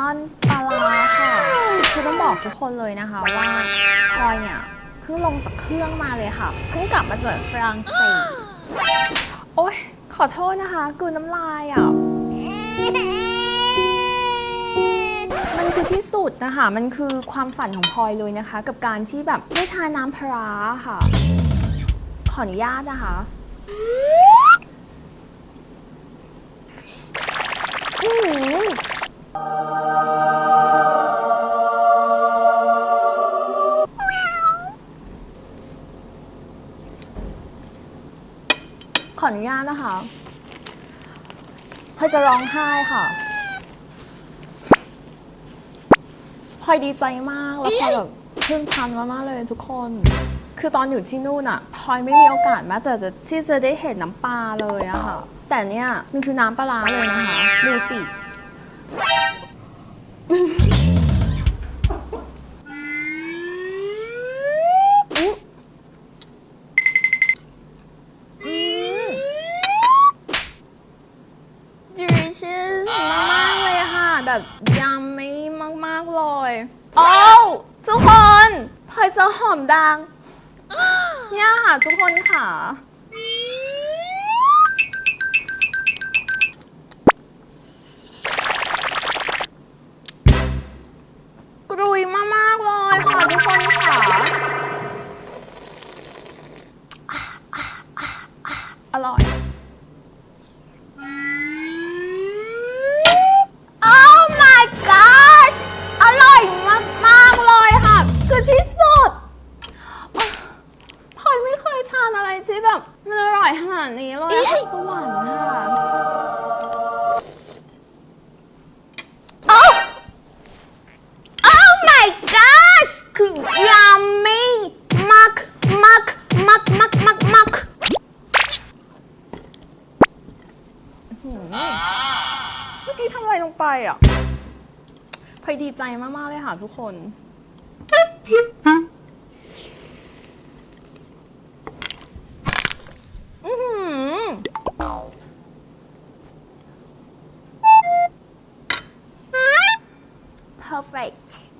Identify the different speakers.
Speaker 1: มอนปลาร้าค่ะคือต้องบอกทุกคนเลยนะคะว่าพลอยเนี่ยเพิ่งลงจากเครื่องมาเลยค่ะ เพิ่งกลับมาจากฝรั่งเศส โอ๊ย ขอโทษนะคะกลืนน้ำลายอะ มันคือที่สุดนะคะ มันคือความฝันของพลอยเลยนะคะ กับการที่แบบได้ทานน้ำพร้าค่ะ ขออนุญาตนะคะ ขออนุญาตนะคะพลอยจะร้องไห้ค่ะพลอยดีใจมากแล้วพลอยแบบชื่นชันมากๆเลยทุกคน คือตอนอยู่ที่นู่นอะพลอยไม่มีโอกาสแม้แต่จะที่จะได้เห็นน้ำปลาเลยอะค่ะ แต่เนี่ยมันคือน้ำปลาร้าเลยนะคะ ดูสิ delicious มากๆเลยค่ะ แบบยำไม่มากๆเลยโอ้วทุกคนพลอยเจะหอมดังเนี่ยค่ะทุกคนค่ะ กรุยมากๆเลยค่ะทุกคนค่ะ อร่อย ทานอะไรที่แบบมันอร่อยขนาดนี้เลยอะสวรรค์ค่ะ Oh Oh my gosh คือยามีมักมักมักมักมักมักอื้อหือเมื่อกี้ทำอะไรลงไปอะพลอยดีใจมาก ๆ เลยค่ะทุกคน perfect.